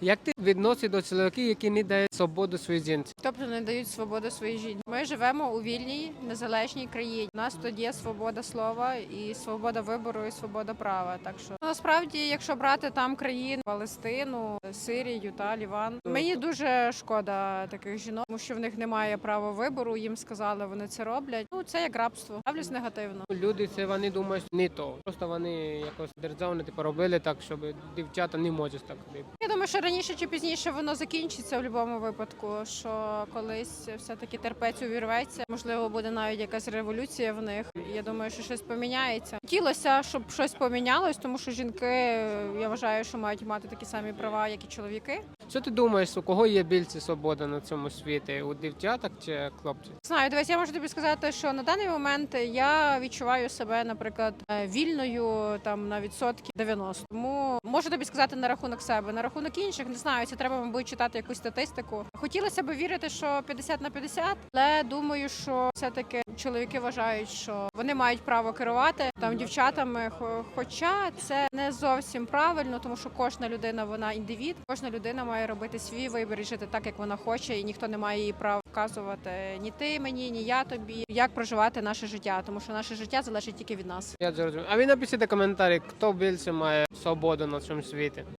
Як ти відносиш до чоловіків, які не дають свободу своїй жінці? Тобто не дають свободу своїй жінці. Ми живемо у вільній незалежній країні. У нас тут є свобода слова і свобода вибору, і свобода права. Так що ну, насправді, якщо брати там країн Палестину, Сирію та Ліван, мені дуже шкода таких жінок, тому що в них немає права вибору. Їм сказали, вони це роблять. Ну це як рабство. Ставлюсь негативно. Люди це вони думають не то. Просто вони якось державно типу, робили так, щоб дівчата не можуть так робити. Що раніше чи пізніше воно закінчиться в будь-якому випадку. Що колись все таки терпець увірветься. Можливо, буде навіть якась революція в них. Я думаю, що щось поміняється. Хотілося, щоб щось помінялось, тому що жінки я вважаю, що мають мати такі самі права, як і чоловіки. Що ти думаєш, у кого є більше свобода на цьому світі? У дівчаток чи хлопців? Знаю, дивись, я можу тобі сказати, що на даний момент я відчуваю себе, наприклад, е, вільною там на відсотки 90. Тому можу тобі сказати на рахунок себе. На рахунок інших не знаю. Це треба, мабуть, читати якусь статистику. Хотілося б вірити, що 50 на 50, але думаю, що все-таки чоловіки вважають, що вони мають право керувати там дівчатами. Хоча це не зовсім правильно, тому що кожна людина вона індивід, кожна людина має робити свій вибір і жити так, як вона хоче, і ніхто не має її права вказувати ні ти мені, ні я тобі, як проживати наше життя, тому що наше життя залежить тільки від нас. Я зрозумів. А ви напишіть коментарі, хто більше має свободу на цьому світі.